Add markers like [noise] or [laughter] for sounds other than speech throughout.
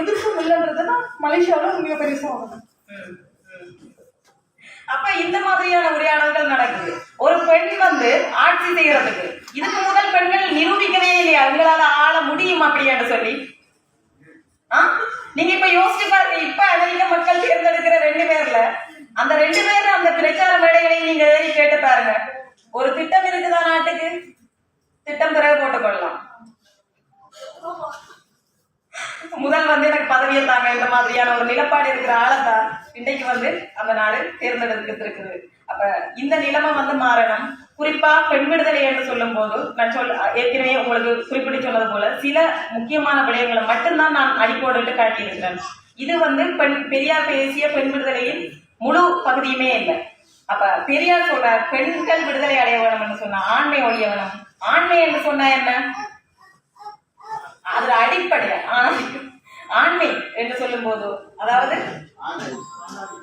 எதுக்கும் இல்லைன்றதுன்னா மலேசியாவில் மிக பெரிய சாதனை அப்ப இந்த மாதிரியான உரையாடல்கள் நடக்குது. ஒரு பெண் வந்து ஆட்சி செய்யறதுக்கு. இதுக்கு முதல் பெண்கள் நிரூபிக்கவே இல்லையா? உங்களால ஆள முடியும் அப்படின்னு சொல்லி? நீங்க இப்ப யோசிச்சு பாருங்க. இப்ப அமெரிக்க மக்கள் தேர்ந்தெடுக்கிற ரெண்டு பேர்ல அந்த ரெண்டு பேர் அந்த பிரச்சார மேடைகளை நீங்க ஏறி கேட்டு பாருங்க. ஒரு திட்டம் இருக்குதா நாட்டுக்கு? திட்டம் பிறகு போட்டுக்கொள்ளலாம். முதல் வந்து எனக்கு பதவியை தாங்க இந்த மாதிரியான ஒரு நிலப்பாடு இருக்கிற ஆளத்தான் இன்னைக்கு வந்து அந்த நாடு தேர்ந்தெடுத்துட்டு இருக்குது அப்ப இந்த நிலைமை வந்து மாறணும். குறிப்பா பெண் விடுதலை என்று சொல்லும் போது நான் சொல் ஏற்கனவே உங்களுக்கு குறிப்பிட்டு சொன்னது போல சில முக்கியமான விடயங்களை மட்டும்தான் நான் அடிக்கோடிட்டு காட்டியிருக்கிறேன். இது வந்து பெண் பெரியார் பேசிய பெண் விடுதலையின் முழு பகுதியுமே இல்லை. அப்ப பெரியார் சொல்ற பெண்கள் விடுதலை அடைய வேணும்னு சொன்னா ஆண்மை ஒழிய வேணும் ஆண்மை என்று சொன்னா என்ன? அதுல அடிப்படை ஆணாதிக்கம். ஆண்மை என்று சொல்லும் போது அதாவது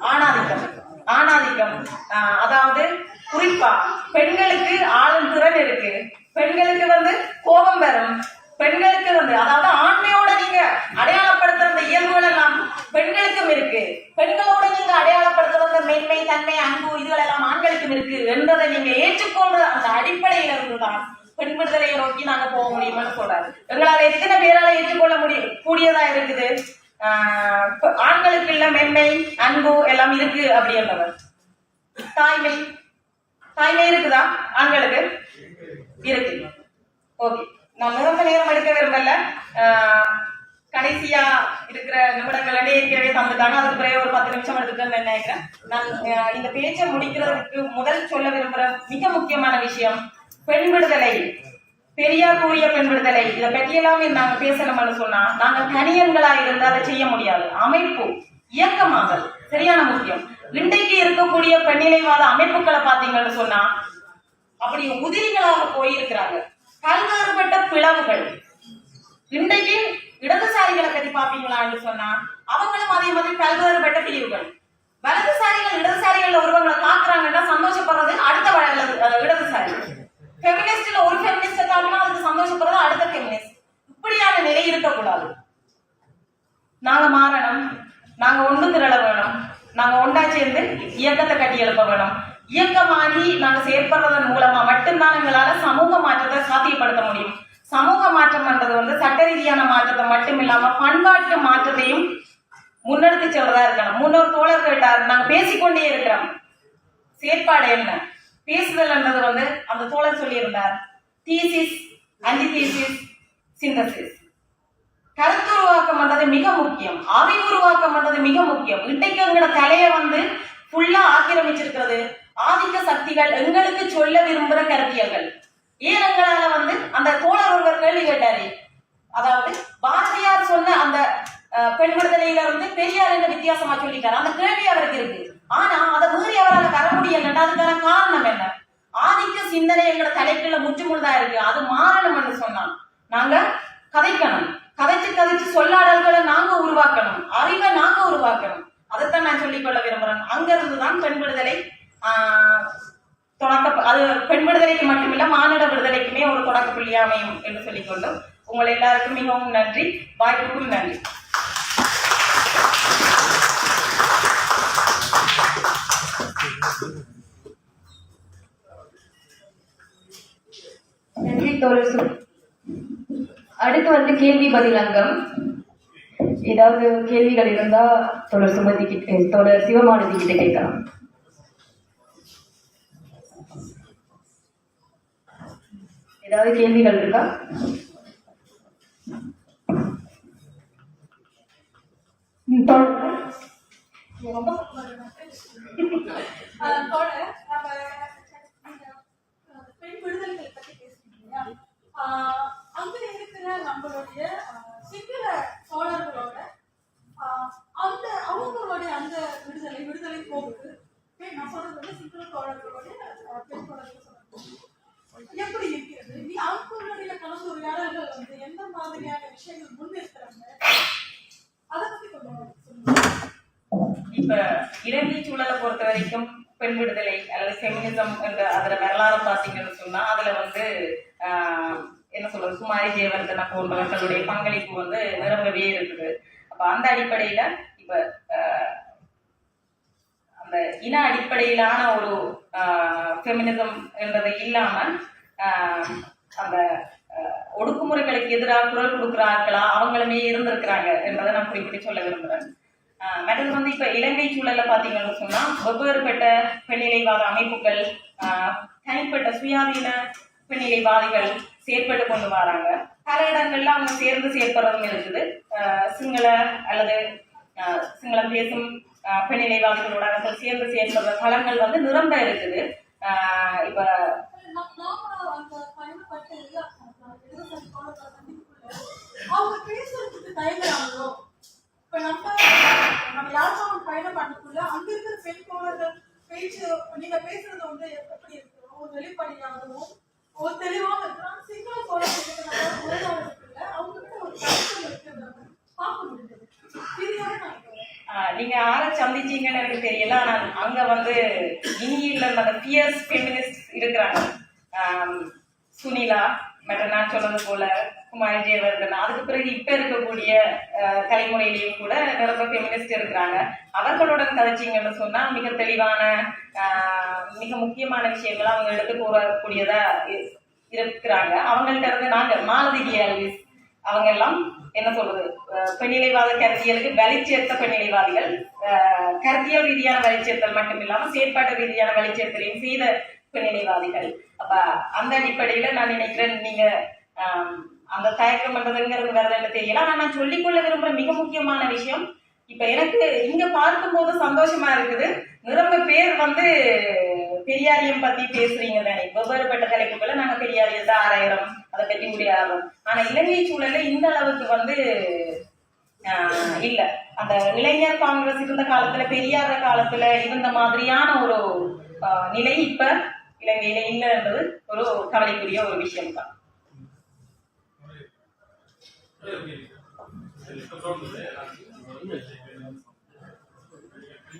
ஆணாதிக்கம். ஆணாதிக்கம். ஆஹ் அதாவது குறிப்பா பெண்களுக்கு ஆளும் திறன் இருக்கு. பெண்களுக்கு வந்து கோபம் வரும். பெண்களுக்கு வந்து அதாவது ஆண்மையோட நீங்க அடையாளப்படுத்துற அந்த இயல்புகள் எல்லாம் பெண்களுக்கும் இருக்கு. பெண்களோட நீங்க அடையாளப்படுத்துற அந்த மேன்மை தன்மை அன்பு இதுகள் எல்லாம் ஆண்களுக்கும் இருக்கு என்பதை நீங்க ஏற்றுக்கொண்டு அந்த அடிப்படையில இருந்துதான் பெண் விடுதலையை நோக்கி நாங்க போக முடியும்னு சொல்றாரு. எங்களால எத்தனை பேரால ஏற்றுக்கொள்ள முடியும் கூடியதா இருக்குது? ஆஹ் ஆண்களுக்கு இல்ல மென்மை அன்பு எல்லாம் இருக்கு அப்படின்றவர். தாய்மை. தாய்மை இருக்குதா? ஆண்களுக்கு? இருக்கு. ஓகே. நான் நிரம்ப நேரம் எடுக்க விரும்பல. ஆஹ் கடைசியா இருக்கிற நிமிடங்கள் ஏற்கனவே தந்துட்டாங்க. அதுக்கு பிறகு ஒரு பத்து நிமிஷம் எடுத்துக்கன்னு நினைக்கிறேன். நான் இந்த பேச்சை முடிக்கிறதுக்கு முதல் சொல்ல விரும்புற மிக முக்கியமான விஷயம் பெண் விடுதலை பெரியார் கூறிய பெண் விடுதலை இதை பற்றியெல்லாம் நாங்க பேசணும்னு சொன்னா நாங்க தனியன்களா இருந்து அதை செய்ய முடியாது. அமைப்பு இயக்கமாக. சரியான முக்கியம். இன்றைக்கு இருக்கக்கூடிய பெண்ணிலைவாத அமைப்புகளை பாத்தீங்கன்னு சொன்னா அப்படி உதிரிகளாக போயிருக்கிறாங்க. பல்வேறுபட்ட பிளவுகள். இன்றைக்கு இடதுசாரிகளை பத்தி பாப்பீங்களான்னு சொன்னா அவங்களும் அதே மாதிரி பல்வேறுபட்ட பிரிவுகள். வலதுசாரிகள் இடதுசாரிகள் ஒருவங்களை பாக்குறாங்கன்னா சந்தோஷப்படுறது அடுத்த வலது- அஹ் இடதுசாரி ஃபெமினிஸ்ட்ல ஒரு ஃபெமினிஸ்ட தாக்குனா அதுக்கு சந்தோஷப்படுறது அடுத்த ஃபெமினிஸ்ட் இப்படியான நிலை இருக்கக்கூடாது நாங்க மாறணும் நாங்க ஒன்று திரள வேணும் நாங்க ஒன்றா சேர்ந்து இயக்கத்தை கட்டி எழுப்ப வேணும் இயக்கமாகி நாங்க செயற்படுறதன் மூலமா மட்டும்தான் எங்களால சமூக மாற்றத்தை சாத்தியப்படுத்த முடியும் சமூக மாற்றம்ன்றது வந்து சட்ட ரீதியான மாற்றத்தை மட்டும் இல்லாம பண்பாட்டு மாற்றத்தையும் முன்னெடுத்து செல்றதா இருக்கணும் முன்னோர் தோழர் கேட்டார் நாங்க பேசிக்கொண்டே இருக்கிறோம் செயற்பாடு என்ன பேசுதல்ன்றது வந்து அந்த தோழர் சொல்லியிருந்தார் தீசிஸ் அண்டி தீசிஸ் சிந்தசிஸ் கருத்துருவாக்கம் பண்றது மிக முக்கியம். அறிவுருவாக்கம் பண்றது மிக முக்கியம். இன்றைக்கு எங்கட தலையை வந்து ஃபுல்லா ஆக்கிரமிச்சிருக்கிறது. ஆதிக்க சக்திகள் எங்களுக்கு சொல்ல விரும்புற கருத்தியங்கள் ஏன் வந்து அந்த தோழர் ஒருவர் கேள்வி கேட்டாரு. அதாவது பாரதியார் சொன்ன அந்த பெண் விடுதலையில இருந்து பெரியார் என்ன வித்தியாசமா சொல்லிட்டாரு. அந்த கேள்வி அவருக்கு இருக்கு. ஆனா அதை மீறி அவரால் தர முடியலன்னா அதுக்கான காரணம் என்ன? ஆதிக்க சிந்தனை எங்களோட தலைக்குள்ள முற்றுமுழுதா இருக்கு. அது மாறணும்னு சொன்னான். நாங்க கதைக்கணும். கதைச்சு கதைச்சு சொல்லாடல்களை நாங்க உருவாக்கணும். அறிவை நாங்க உருவாக்கணும். அதைத்தான் நான் சொல்லிக்கொள்ள விரும்புறேன். அங்க தான் பெண் விடுதலை தொடக்க அது பெண் விடுதலைக்கு மட்டுமில்ல மானிட விடுதலைக்குமே ஒரு தொடக்க புள்ளியா அமையும் என்று சொல்லிக்கொண்டு உங்கள் எல்லாருக்கும் மிகவும் நன்றி. வாய்ப்புக்கும் நன்றி. தோழர். சு அடுத்து வந்து கேள்வி பதில் அங்கம். ஏதாவது கேள்விகள் இருந்தா தோழர் சுமதி கிட்ட தோழர் சிவமானதி கிட்ட கேட்கலாம். ஏதாவது கேள்விகள் இருக்கா? ரொம்ப ஆஹ் தோழர், நம்ம இந்த, ஆஹ், பெண் விடுதலைகளை பத்தி பேசுறோம் இல்லையா? ஆஹ், அங்க இருக்கிற நம்மளுடைய ஆஹ், சிங்கள தோழர்களோட ஆஹ், அந்த அவங்களுடைய அந்த விடுதலை விடுதலை போகுது பெண் நான் சொல்றது வந்து சிங்கள தோழர்களுடைய ஆஹ், பெண் தோழர்கள் சொல்றது எப்படி இருக்கிறது நீ அவங்களுடைய கலந்துரையாடல்கள் வந்து எந்த மாதிரியான விஷயங்கள் முன்னிறுத்துறாங்க. அதை பத்தி கொஞ்சம் இப்ப இலங்கை சூழலை பொறுத்த வரைக்கும் பெண் விடுதலை அல்லது ஃபெமினிசம் என்ற அதுல வரலாறு பார்த்தீங்கன்னு சொன்னா அதுல வந்து ஆஹ், என்ன சொல்றது குமாரி ஜெயவர்தனா போன்றவர்களுடைய பங்களிப்பு வந்து நிரம்பவே இருக்குது. அப்ப அந்த அடிப்படையில இப்ப அந்த இன அடிப்படையிலான ஒரு ஃபெமினிசம் என்றது இல்லாம ஆஹ், அந்த ஒடுக்குமுறைகளுக்கு எதிராக குரல் கொடுக்கிறார்களா? அவங்களுமே இருந்திருக்கிறாங்க என்பதை நான் குறிப்பிட்டு சொல்ல விரும்புகிறேன் மேடம் மற்றது வந்து இப்போ இலங்கை சூழல்ல பார்த்தீங்கன்னு சொன்னால் வெவ்வேறுபட்ட பெண்ணிலைவாத அமைப்புகள் தனிப்பட்ட சுயாதீன பெண்ணிலைவாதிகள் செயற்பட்டு கொண்டு வராங்க. பல இடங்கள்ல அவங்க சேர்ந்து செயற்படுறதும் இருக்குது. சிங்கள அல்லது சிங்களம் பேசும் பெண்நிலைவாதிகளோட பெண்ணிலைவாதிகளோட அவர்கள் சேர்ந்து செயற்படுற தளங்கள் வந்து நிரம்ப இருக்குது. இப்போ அவங்க பேசுறதுக்கு தயங்குறாங்களோ? இப்ப நம்ம நம்ம யாருக்கும் யாழ்ப்பாணம் பயணம் பண்ணக்குள்ள அங்க இருக்கிற பெண் தோழர்கள் பேச்சு நீங்க பேசுறது வந்து எப்படி இருக்கிறோம் ஒரு வெளிப்படையாகவும் ஒரு தெளிவாக இருக்கிறோம் சிங்கள தோழர்களுக்கு நம்ம உரையாடுறதுக்குள்ள அவங்க கிட்ட ஒரு கருத்து இருக்கிறத பார்க்க முடியுது. இதுதான் நான் நீங்க யாரை சந்திச்சீங்கன்னு எனக்கு தெரியல. ஆனா அங்க வந்து இந்தியில அந்த பியர்ஸ் ஃபெமினிஸ்ட் இருக்கிறாங்க ஆம், சுனிலா மற்ற நான் சொன்னது போல குமாரி ஜெயவர்தன் அதுக்கு பிறகு இப்ப இருக்கக்கூடிய ஆஹ், தலைமுறையிலையும் கூட நிரம்ப ஃபெமினிஸ்ட் இருக்கிறாங்க அவர்களுடன் கதைச்சிங்கன்னு சொன்னால் மிக தெளிவான மிக முக்கியமான விஷயங்களை அவங்க எடுத்து கூறக்கூடியதா இருக்கிறாங்க. அவங்கள்ட்ட இருந்து நாங்கள் மாலதி டியாலிஸ் அவங்க எல்லாம் என்ன சொல்றது பெண்ணிலைவாத கருத்தியலுக்கு வலிச்சேர்த்த பெண்ணிலைவாதிகள். கருத்தியல் ரீதியான வலிச்சேர்த்தல் மட்டும் இல்லாம செயற்பாட்டு ரீதியான வலிச்சேர்த்தலையும் செய்த பெண்ணிலைவாதிகள். அப்ப அந்த அடிப்படையில நான் நினைக்கிறேன் நீங்க அந்த தயக்கம் பண்றதுங்கிறது வருதுன்னு தெரியல. ஆனா நான் சொல்லிக்கொள்ள விரும்புற மிக முக்கியமான விஷயம் இப்ப எனக்கு இங்க பார்க்கும்போது சந்தோஷமா இருக்குது. நிரம்ப பேர் வந்து பெரியாரியம் பத்தி பேசுறீங்க தானே? வெவ்வேறுபட்ட தலைப்புகளை நாங்க பெரியாரியத்தை ஆராயிரம் அதை பற்றி முடியாதும் ஆனா இலங்கை சூழல்ல இந்த அளவுக்கு வந்து இல்ல. அந்த இளைஞர் காங்கிரஸ் இருந்த காலத்துல பெரியாத காலத்துல இருந்த மாதிரியான ஒரு நிலை இப்ப இலங்கையில இல்லைன்றது ஒரு கவலைக்குரிய ஒரு விஷயம் தான்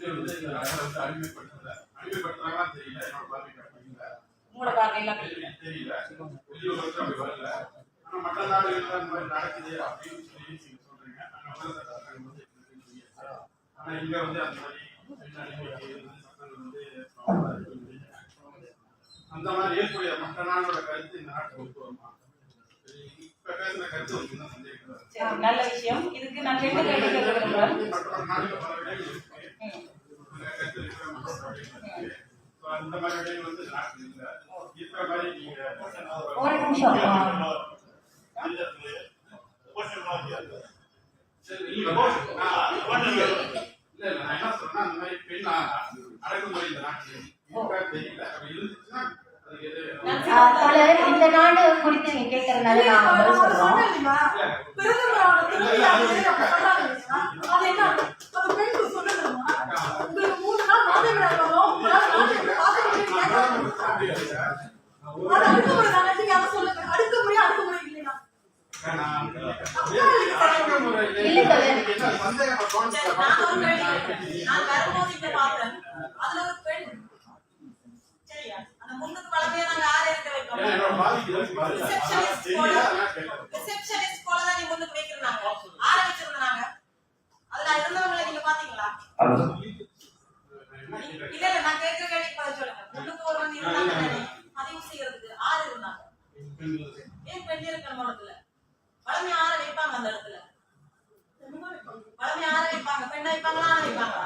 என்னோட பார்வைக்கு அப்படி இல்லை. உங்களோட பார்வையெல்லாம் தெரியல. வெளியூர்களுக்கு அப்படி வரல. ஆனா மற்ற நாடுகள்ல மாதிரி நடக்குது அப்படின்னு சொல்லி நீங்க சொல்றீங்க. ஆனா வந்து இங்க வந்து அந்த மாதிரி வந்து வந்து. அந்த மாதிரி ஏற்புடைய மற்ற நாடோட கருத்து இந்த நாட்டுக்கு ஒத்து வருமா வந்து நல்ல விஷயம். இதுக்கு நான் கேட்க விரும்புறேன் மற்ற நாடுகள் பல. அந்த மாதிரி வந்து நாட்டில் இல்ல இருக்கிற மாதிரி நீங்க ஒரு நிமிஷம் என்ன சொல்றேன்னா, அந்த மாதிரி பெண் அ- அடக்குமுறை இந்த நாட்டில் இருக்கா தெரியல. அப்படி இருந்துச்சுன்னா, அதுக்கு எது- ஆ, தோழர் இந்த நாடு குறித்து நீங்க கேட்கறதுனால நாங்க பதில் சொல்றோம் பிரதமர் ஆனது தெரியாது, அப்ப சொன்னாங்க இல்லையா? அது என்ன? அது பெண்கள் சொல்லணுமா? உங்களுக்கு மூணு நாள் மாதவிடாய் வரும், உங்களால நாட்டை பார்க்க முடியல, கேட்க முடியல. அது அடுக்குமுறை தானே? நீங்க அதை சொல்லுங்க. அடுக்குமுறையா, அடுக்குமுறை இல்லையா? நான் அடக்குமுறை இல்லை. இல்லை, தோழர். எனக்கு என்ன சந்தேகம் தோணுச்சு. சரி, நான் ஒரு கேள்வி நான் வரும்போது இங்க பார்த்தேன் அதுல ஒரு பெண் சரியா அந்த முன்னுக்கு பழமையா நாங்க ஆறு இருக்க ஏன்னா, வைக்கணும் என்னோட பாதிக்கு தான் பாதிக்கு. ரிசப்ஷனிஸ்ட் தெரியல, போல அதெல்லாம் கேட்கல. ரிசப்ஷனிஸ்ட் போல தான் நீ முன்னுக்கு வைக்கிறாங்க ஆற வச்சிருந்தாங்க அதுல இருந்தவங்களை நீங்க பாத்தீங்களா இல்ல இல்ல நான் கேட்கிற கேள்விக்கு பதில் சொல்லுங்க முன்னுக்கு ஒரு வந்து இருந்தாங்க தானே, பதிவு செய்யறதுக்கு ஆறு இருந்தாங்க ஏன் இடத்துல பழமை ஆற வைப்பாங்க அந்த இடத்துல? பழமை ஆற வைப்பாங்க? பெண்ணை வைப்பாங்களா ஆற வைப்பாங்களா?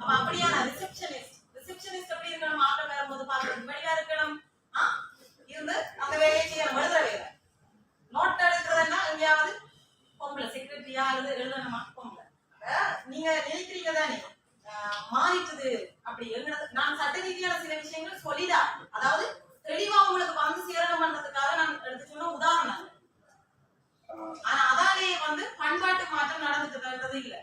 அப்ப அப்படியான ரிசப்ஷனிஸ்ட் ரிசப்ஷனிஸ்ட் எப்படி இருக்கணும்? ஆட்டம் வரும்போது பாக்குறதுக்கு வெளியா இருக்கணும். இருந்து அந்த வேலையை செய்யணும். எழுதுற வேலை. நோட் எடுக்கிறதுன்னா எங்கேயாவது பொம்பளை செக்ரட்டரியா எழுது எழுதணுமா? பொம்பளை. நீங்க நினைக்கிறீங்க தானே. மாறிட்டது. அப்படி எழுதுறது. நான் சட்ட ரீதியான சில விஷயங்கள் சொல்லிதான். அதாவது தெளிவா உங்களுக்கு வந்து சேரணும் பண்றதுக்காக நான் எடுத்து சொன்ன உதாரணம். ஆனா அதாலேயே வந்து பண்பாட்டு மாற்றம் நடந்துட்டுன்றது இல்லை.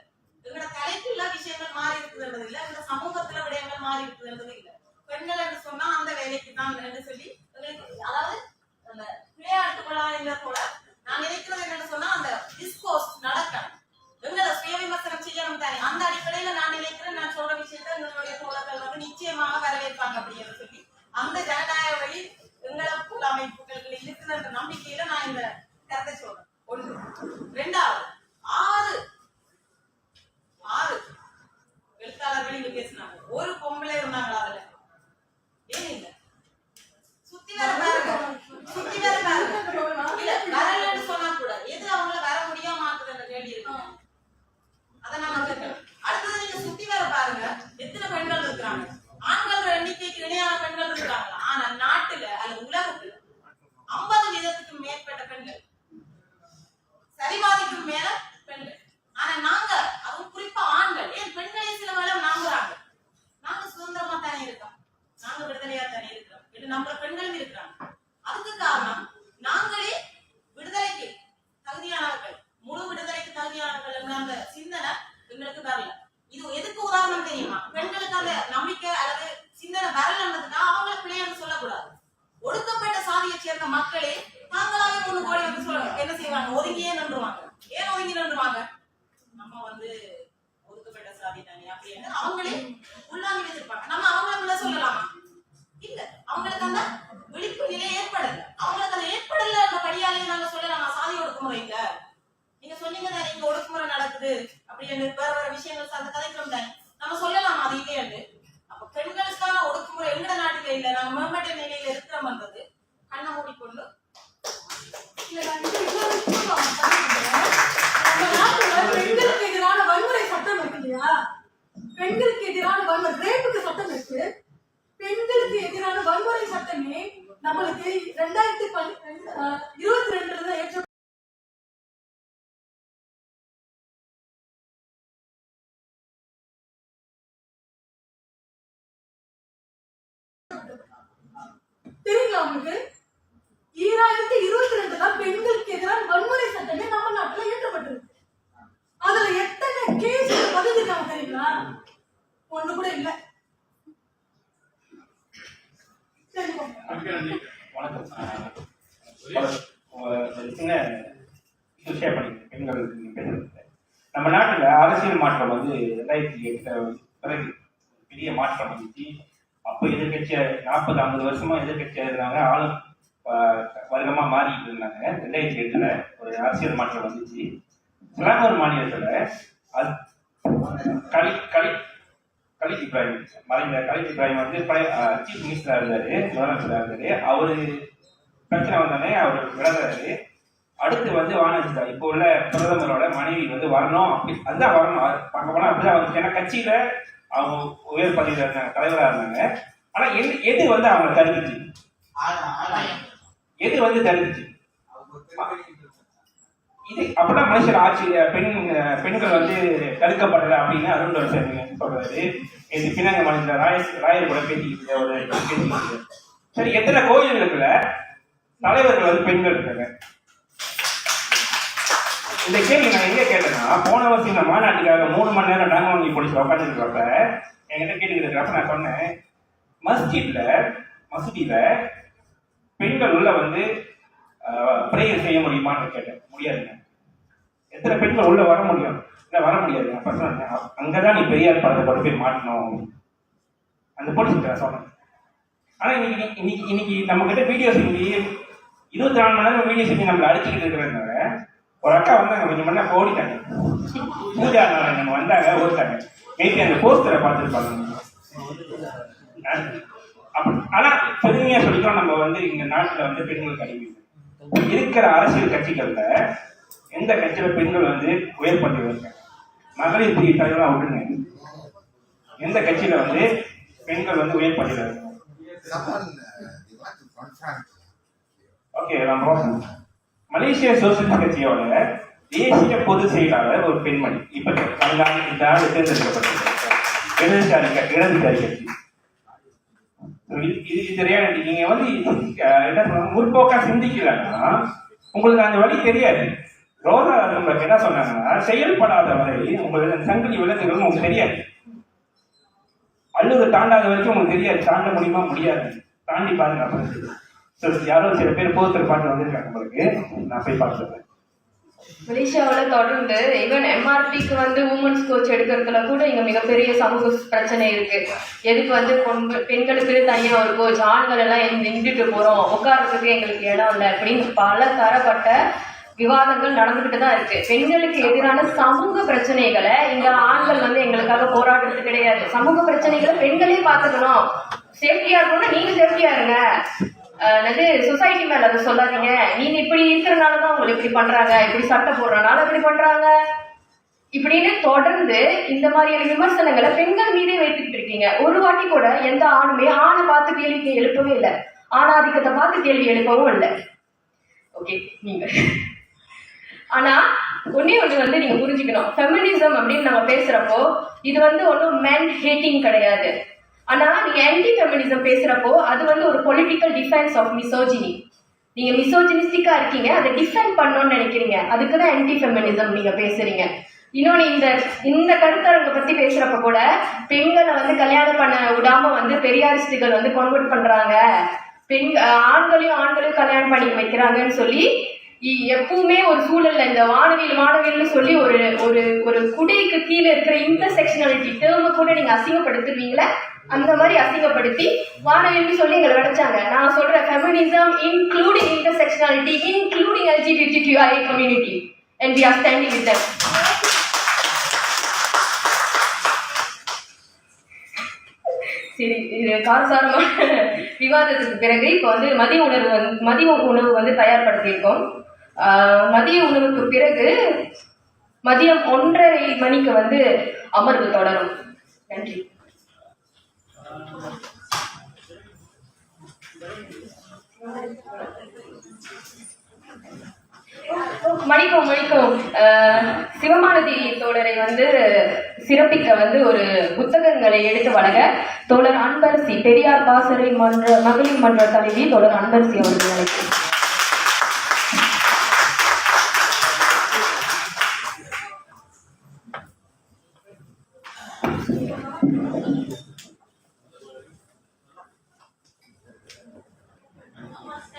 நம்மள பெண்களும் இருக்கிறாங்க. இல்ல. நீங்க சொன்னீங்க தானே இங்க ஒடுக்குமுறை நடக்குது. அப்படின்னு வேற வேற விஷயங்கள் சார்ந்த கதைக்கிறோம் தானே நம்ம சொல்லலாம் அது இல்லையாண்டு அப்ப பெண்களுக்கான ஒடுக்குமுறை எங்கட நாட்டுல இல்ல நாங்க மேம்பட்ட நிலையில இருக்கிறோம்ன்றது கண்ணை மூடிக்கொண்டு. பெண்களுக்கு எதிரான வன்முறை சட்டம் இருக்கு இல்லையா? பெண்களுக்கு எதிரான வன்முறை ரேப்புக்கு சட்டம் இருக்கு. பெண்களுக்கு எதிரான வன்முறை சட்டமே நம்மளுக்கு ரெண்டாயிரத்தி பன்- இருபத்தி ரெண்டுல தான் ஏற்ற தெரியுங்களா உங்களுக்கு ஈராயிரத்தி இருபத்தி ரெண்டுல பெண்களுக்கு எதிராக வன்முறை சட்டமே நம்ம நாட்டுல இயற்றப்பட்டிருக்கு. அதுல எத்தனை கேஸ் பதிஞ்சிருக்காங்க தெரியுங்களா? ஒண்ணு கூட இல்ல. வணக்கம். சின்ன பெண்கள் நம்ம நாட்டில் அரசியல் மாற்றம் வந்து ரெண்டாயிரத்தி எட்டு பெரிய மாற்றம் வந்துச்சு. அப்போ எதிர்கட்சியா நாற்பது ஐம்பது வருஷமா எதிர்கட்சியா இருந்தாங்க ஆளும் வர்க்கமா மாறிட்டு இருந்தாங்க. ரெண்டாயிரத்தி எட்டுல ஒரு அரசியல் மாற்றம் வந்துச்சு. சிலாங்கூர் மாநிலத்துல அது கலி கலி கலித் இப்ராஹிம் மறைந்த கலித் இப்ராஹிம் வந்து சீஃப் மினிஸ்டரா இருந்தாரு முதலமைச்சரா இருந்தாரு. அவரு பிரச்சனை வந்தோடனே அவர் விலகுறாரு. அடுத்து வந்து வானதிதா இப்போ உள்ள பிரதமரோட மனைவி வந்து வரணும் அப்படி அதுதான் வரணும். அது போனா அப்படிதான் வந்து ஏன்னா கட்சியில அவங்க உயர் பதவியில் இருந்தாங்க தலைவரா இருந்தாங்க. ஆனா எது எது வந்து அவங்க தடுத்துச்சு? எது வந்து தடுத்துச்சு? இது அப்படின்னா மனுஷர் ஆட்சி பெண் பெண்கள் வந்து தடுக்கப்படல அப்படின்னு அருண் சார் சொல்றாரு. இது பினாங்க மாநில ராய ராயர் கூட பேசிக்கிட்டு ஒரு பேசிக்கிட்டு சரி எத்தனை கோயில்களுக்குள்ள தலைவர்கள் வந்து பெண்கள் இருக்காங்க? இந்த கேள்வி நான் எங்க கேட்டேன்னா போன வருஷம் இந்த மாநாட்டுக்காக மூணு மணி நேரம் டாங்கவங்கி போலீஸ் உட்காந்துருக்கிறப்ப என்கிட்ட கேட்டுக்கிறப்ப நான் சொன்னேன் மஸ்ஜித்ல மசூதியில பெண்கள் உள்ள வந்து ப்ரேயர் செய்ய முடியுமான்னு கேட்டேன். முடியாதுங்க. எத்தனை பெண்கள் உள்ள வர முடியும்? இல்லை வர முடியாது. அப்ப சொன்னேன் அங்கதான் நீ பெரியார் படத்தை கொண்டு போய் மாட்டணும். அந்த போலீஸ் நான் சொன்னேன். ஆனால் இன்னைக்கு இன்னைக்கு இன்னைக்கு நம்ம கிட்ட வீடியோ செஞ்சு இருபத்தி நாலு மணி நேரம் வீடியோ செஞ்சு நம்மளை அடிச்சுக்கிட்டு இருக்கிறதுனால ஒரு அக்கா வந்தாங்க கொஞ்சம் நேரம் ஓடிட்டாங்க பூஜா நாராயணன் வந்தாங்க ஓடிட்டாங்க. மேபி அந்த போஸ்டரை பார்த்துருப்பாங்க. ஆனா பெருமையா சொல்லிக்கலாம் நம்ம வந்து இந்த நாட்டுல வந்து பெண்கள் கல்வி. இருக்கிற அரசியல் கட்சிகள்ல எந்த கட்சியில பெண்கள் வந்து உயர் பதவி இருக்காங்க மகளிர் பிரிவு தலைவரா விட்டுருங்க எந்த கட்சியில வந்து பெண்கள் வந்து உயர் பதவியில் இருக்காங்க? Someone, uh, they மலேசிய சோசியலிஸ்ட் கட்சியோட தேசிய பொதுச் செயலாளர் ஒரு பெண்மணி. இப்ப கடந்த இந்த ஆண்டு தேர்ந்தெடுக்கப்பட்டிருக்காங்க இடதுசாரி இடதுசாரி கட்சி இது இது ரியாலிட்டி நீங்க வந்து என்ன முற்போக்கா சிந்திக்கலன்னா உங்களுக்கு அந்த வழி தெரியாது. ரோசா நம்மளுக்கு என்ன சொன்னாங்கன்னா செயல்படாத வரை உங்களுக்கு சங்கிலி விளக்குகள் உங்களுக்கு தெரியாது. அல்லது தாண்டாத வரைக்கும் உங்களுக்கு தெரியாது. தாண்ட முடியுமா முடியாது. தாண்டி பாதுகாப்பு அப்புறம் யாரோ சில பேர் போத்தர் பாட்டு வந்திருக்காங்க உங்களுக்கு? நான் போய் பார்த்துருக்கேன் மலேசியாவில் தொடர்ந்து ஈவன் எம்ஆர்பிக்கு வந்து உமன்ஸ் கோச் எடுக்கிறதுல கூட இங்க மிகப்பெரிய சமூக பிரச்சனை இருக்கு. எதுக்கு வந்து பொண்கள் பெண்களுக்கு தனியா ஒரு கோச் ஆண்கள் எல்லாம் நின்றுட்டு போறோம். உட்கார்றதுக்கு எங்களுக்கு இடம் இல்லை அப்படின்னு பல தரப்பட்ட விவாதங்கள் நடந்துகிட்டு தான் இருக்கு. பெண்களுக்கு எதிரான சமூக பிரச்சனைகளை இந்த ஆண்கள் வந்து எங்களுக்காக போராடுறது கிடையாது. சமூக பிரச்சனைகளை பெண்களே பார்த்துக்கணும். சேஃப்டியா இருக்கணும்னா நீங்க சேஃப்டியா இருங்க. என்னது சொசைட்டி மேல அதை சொல்லாதீங்க. நீங்க இப்படி இருக்கிறனால தான் உங்களை இப்படி பண்றாங்க. இப்படி சட்டை போடுறனால இப்படி பண்றாங்க. இப்படின்னு தொடர்ந்து இந்த மாதிரியான விமர்சனங்களை பெண்கள் மீதே வைத்துக்கிட்டு இருக்கீங்க. ஒரு வாட்டி கூட எந்த ஆணுமே ஆணை பார்த்து கேள்வி எழுப்பவே இல்லை. ஆணாதிக்கத்தை பார்த்து கேள்வி எழுப்பவும் இல்லை. ஓகே நீங்க. ஆனா ஒன்னே ஒன்று வந்து நீங்க புரிஞ்சுக்கணும். ஃபெமினிசம் அப்படின்னு நம்ம பேசுறப்போ இது வந்து ஒன்றும் மேன் ஹேட்டிங் கிடையாது. ஆனா நீங்க ஆன்டி ஃபெமினிசம் பேசுறப்போ அது வந்து ஒரு பொலிட்டிக்கல் டிஃபென்ஸ் ஆஃப் மிசோஜினி நீங்க மிசோஜினிஸ்டிக்கா இருக்கீங்க அதை டிஃபைன் பண்ணணும்னு நினைக்கிறீங்க. அதுக்கு தான் ஆன்டி ஃபெமினிசம் நீங்க பேசுறீங்க. இன்னொன்று இந்த இந்த கருத்தரங்க பற்றி பேசுறப்ப கூட பெண்களை வந்து கல்யாணம் பண்ண விடாம வந்து பெரியாரிஸ்டுகள் வந்து கொன்வெர்ட் பண்ணுறாங்க பெண் ஆண்களையும் ஆண்களையும் கல்யாணம் பண்ணி வைக்கிறாங்கன்னு சொல்லி எப்பவுமே ஒரு சூழல்ல இந்த வானவியல் வானவியல்னு சொல்லி ஒரு ஒரு ஒரு குடிக்கு கீழே இருக்கிற இன்டர்செக்ஷனாலிட்டி டேர்மை கூட நீங்க அசிங்கப்படுத்துவீங்களே அந்த மாதிரி அசிங்கப்படுத்தி வானவியல்னு சொல்லி எங்களை விளைச்சாங்க. நான் சொல்ற feminism including intersectionality including LGBTQI community and we are standing with that சரி இது காரசாரமான [laughs] விவாதத்துக்கு பிறகு இப்போ வந்து மதிய உணர்வு வந்து மதிய உணவு வந்து தயார்படுத்தியிருக்கோம். மதிய உணவுக்கு பிறகு மதியம் ஒன்றரை மணிக்கு வந்து அமர்வு தொடரும். நன்றி. மணிக்கும் மணிக்கும் ஆஹ் சிவமானதி தோழரை வந்து சிறப்பிக்க வந்து ஒரு புத்தகங்களை எடுத்து வழங்க தோழர் அன்பரசி பெரியார் பாசறை மன்ற மகளிர் மன்ற தலைவி தோழர் அன்பரசி அவர்கள்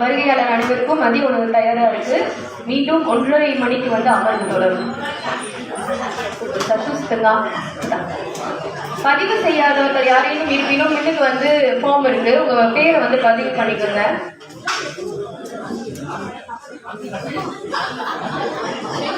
வருகையாளர் அனைவருக்கும் மதிய உணவு தயாராக இருக்கு மீண்டும் ஒன்றரை மணிக்கு வந்து அமர்ந்து தொடரும். பதிவு செய்யாதவர்கள் யாரையும் இருப்பினும் இன்னைக்கு வந்து ஃபார்ம் இருக்கு. உங்க பேரை வந்து பதிவு பண்ணிக்கோங்க. Thank you.